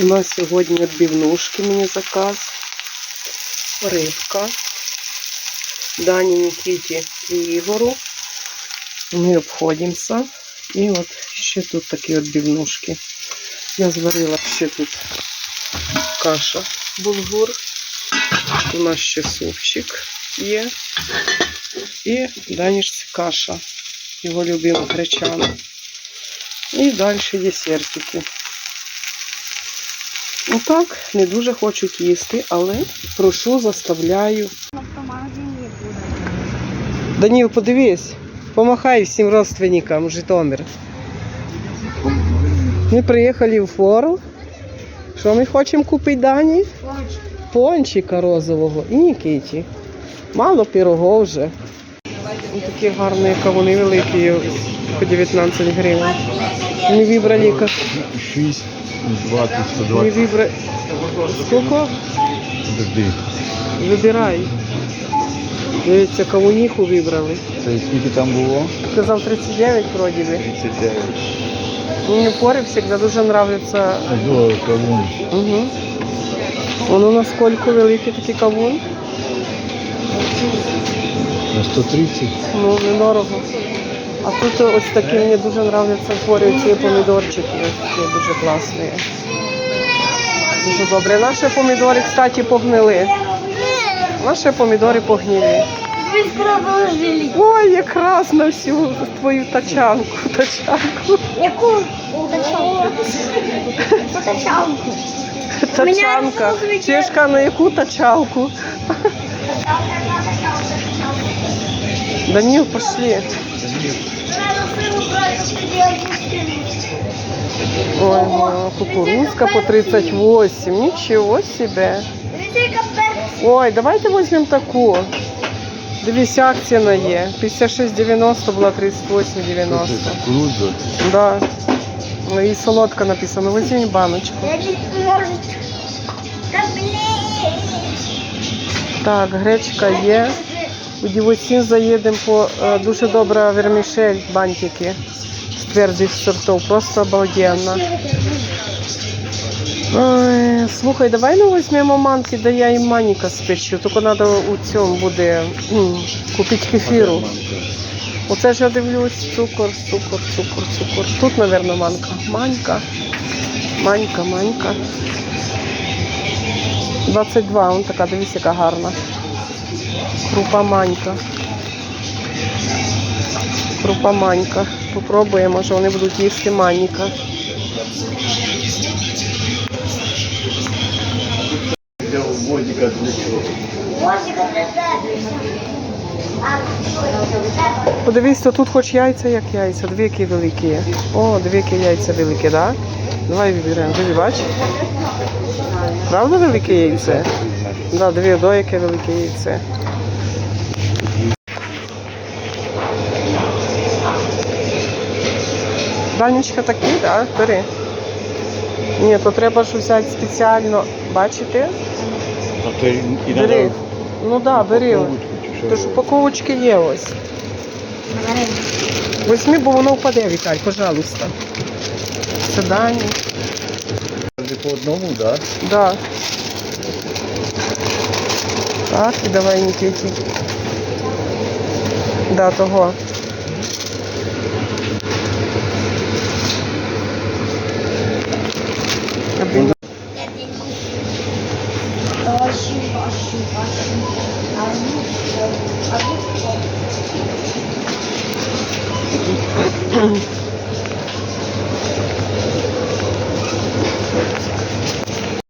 У нас сьогодні відбивнушки мені заказ. Рибка. Дані, Нікіті і Ігору. Ми обходимося. І от ще тут такі відбивнушки. Я зварила ще тут каша булгур. У нас ще супчик є. І данішці каша. Його любима гречана. І далі десертики. Ну так, не дуже хочуть їсти, але прошу, заставляю. Даніл, подивись, помахай всім родственникам Житомир. Ми приїхали в фору. Що ми хочемо купити Дані? Пончика розового і Нікіті. Мало пирогов вже. Такі гарні кавуни великі по 19 гривень. Ми вибрали ка- 6, 20, ми 120. вибрали. Скільки? Подожди. Вибирай. Дивіться, кавуніху вибрали. Це скільки там було? Сказав 39 вроді би. 39. Мені фори завжди дуже нравляться. Ого, кавун. Угу. Воно наскільки великий такий кавун. На 130. Ну, недорого. А тут ось такі мені дуже нравляться форі, ці помідорчики. Такі дуже класні. Дуже добре. Наші помідори, кстати, погнили. Наші помідори погнили. Ой, якраз на всю твою тачанку. Тачанку. Яку? Тачанку. Тачанку. Тачанка. Чешка на яку тачалку? Данил, пошли. Ой, ну, кукурузка по 38. Ничего себе. Ой, давайте візьмемо таку. Дивись, акція на є. 56,90 була 38,90. Кукурудза. Да. Ну і солодка написано. Візьміть баночку. Так, гречка є. У Дівоцін заїдемо по е, дуже добра вермішель, бантики з твердих сортів. Просто обалденно. Ой, слухай, давай ну візьмемо манки, да я і маніка спечу. Тільки треба у цьому буде купити кефіру. Оце ж я дивлюсь, цукор, цукор, цукор, цукор. Тут, мабуть, манка. Манька. Манька, манька. 22, он така, дивись, яка гарна. Крупа манька. Крупа манька. Попробуємо, може вони будуть їсти манька. Подивись, то тут хоч яйця, як яйця, дві які великі є. О, дві які яйця великі, так? Да? Давай виберемо. Бач? Правда велике яйце? Да, дві до яке велике яйце. Данечка такий, так? Да? Бери. Ні, то треба ж взяти спеціально, бачите? А ти і Бери. Ну так, да, бери. Тож упаковочки є ось. Візьми, бо воно впаде, Віталь, пожалуйста. Це Дані. По одному, да? Да. Так, і давай Нікіті. Да, того. Аби-